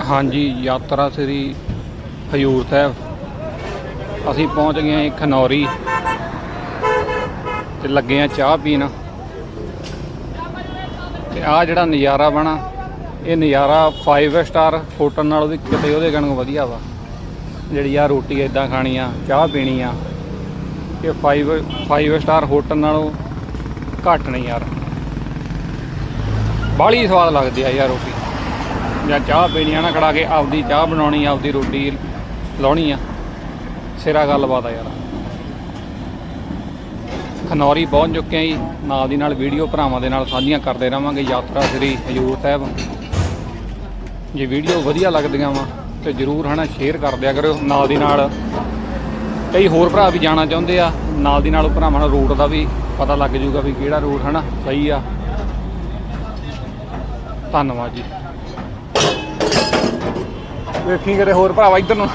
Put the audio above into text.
ਹਾਂਜੀ, ਯਾਤਰਾ ਸ੍ਰੀ ਹਜੂਰ ਸਾਹਿਬ। ਅਸੀਂ ਪਹੁੰਚ ਗਏ ਹਾਂ ਖਨੌਰੀ ਤੇ ਲੱਗੇ ਆ ਚਾਹ ਪੀਣ। ਤੇ ਆ ਜਿਹੜਾ ਨਜ਼ਾਰਾ ਬਣਾ, ਇਹ ਨਜ਼ਾਰਾ 5 ਸਟਾਰ ਹੋਟਲ ਨਾਲੋਂ ਵੀ ਕਿਤੇ ਉਹਦੇ ਗਣੋਂ ਵਧੀਆ ਵਾ। ਜਿਹੜੀ ਆ ਰੋਟੀ ਇਦਾਂ ਖਾਣੀ ਆ, ਚਾਹ ਪੀਣੀ ਆ, ਇਹ 5 5 ਸਟਾਰ ਹੋਟਲ ਨਾਲੋਂ ਘੱਟ ਨਹੀਂ ਯਾਰ। ਬਾਹਲੀ ਸਵਾਦ ਲੱਗਦੀ ਆ ਯਾਰ ਰੋਟੀ। ਜਾਂ ਚਾਹ ਪੀਣੀ ਆ ਨਾ, ਖੜਾ ਕੇ ਆਪਦੀ ਚਾਹ ਬਣਾਉਣੀ, ਆਪਦੀ ਰੋਟੀ ਲਾਉਣੀ ਆ। ਸਿਰਾ ਗੱਲਬਾਤ ਆ ਯਾਰ। ਖਨੌਰੀ ਪਹੁੰਚ ਚੁੱਕੇ ਆ ਜੀ, ਨਾਲ ਦੀ ਨਾਲ ਵੀਡੀਓ ਭਰਾਵਾਂ ਦੇ ਨਾਲ ਸਾਂਝੀਆਂ ਕਰਦੇ ਰਵਾਂਗੇ। ਯਾਤਰਾ ਸ੍ਰੀ ਹਜੂਰ ਸਾਹਿਬ। ਜੇ ਵੀਡੀਓ ਵਧੀਆ ਲੱਗਦੀਆਂ ਵਾ, ਤੇ ਜਰੂਰ ਹਨਾ ਸ਼ੇਅਰ ਕਰ ਦਿਆ ਕਰੋ। ਨਾਲ ਦੀ ਨਾਲ ਕਈ ਹੋਰ ਭਰਾ ਵੀ ਜਾਣਾ ਚਾਹੁੰਦੇ ਆ। ਨਾਲ ਦੀ ਨਾਲ ਭਰਾਵਾਂ ਨੂੰ ਰੂਟ ਦਾ ਵੀ ਪਤਾ ਲੱਗ ਜਾਊਗਾ ਵੀ ਕਿਹੜਾ ਰੂਟ ਹਨਾ ਸਹੀ ਆ। ਧੰਨਵਾਦ ਜੀ। ਵੇਖੀ ਕਰੇ ਹੋਰ ਭਰਾਵਾ ਇੱਧਰ ਨੂੰ।